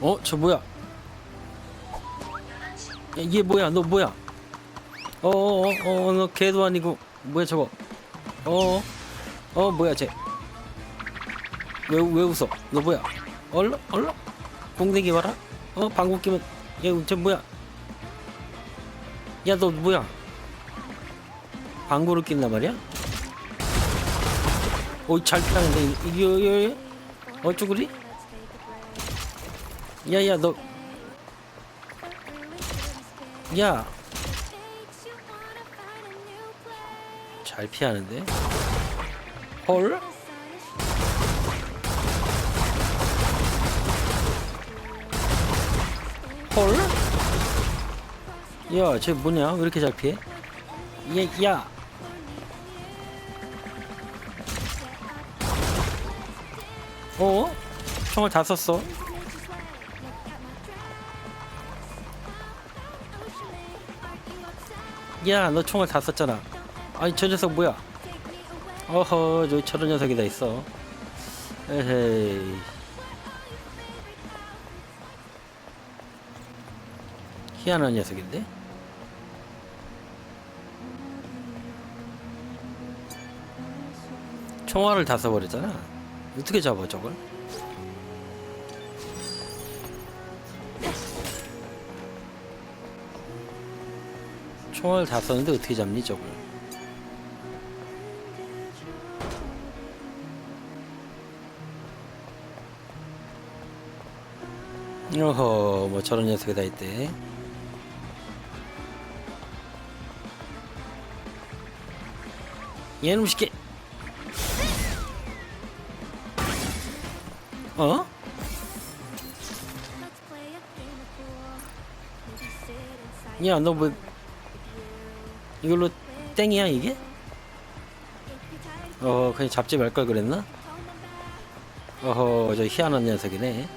어? 저 뭐야? 야, 얘 뭐야? 너 뭐야? 어어어 너 개도 아니고 뭐야 저거? 어어 어 뭐야 쟤? 왜 왜 웃어? 너 뭐야? 얼러 얼러? 공대기 봐라? 어 방구 끼면 얘쟤 뭐야? 야 너 뭐야? 방구를 낀단 말이야? 오이 잘 피하는데 이거 어쭈구리? 야야 너 야, 잘 피하는데? 헐? 헐? 야, 쟤 뭐냐? 왜 이렇게 잘 피해? 야, 야. 어? 총을 다 썼어. 야, 너 총을 다 썼잖아. 아니, 저 녀석 뭐야? 어허, 저기 저런 녀석이 다 있어. 에헤이. 희한한 녀석인데? 총알을 다 써버렸잖아. 어떻게 잡아, 저걸? 총알 다 썼는데 어떻게 잡니, 저걸? 어허, 뭐 저런 녀석이 다 있대. 얘는 쉽게. 어? 야, 너뭐 이걸로 땡이야 이게? 어, 그냥 잡지 말 걸 그랬나? 어허, 저 희한한 녀석이네.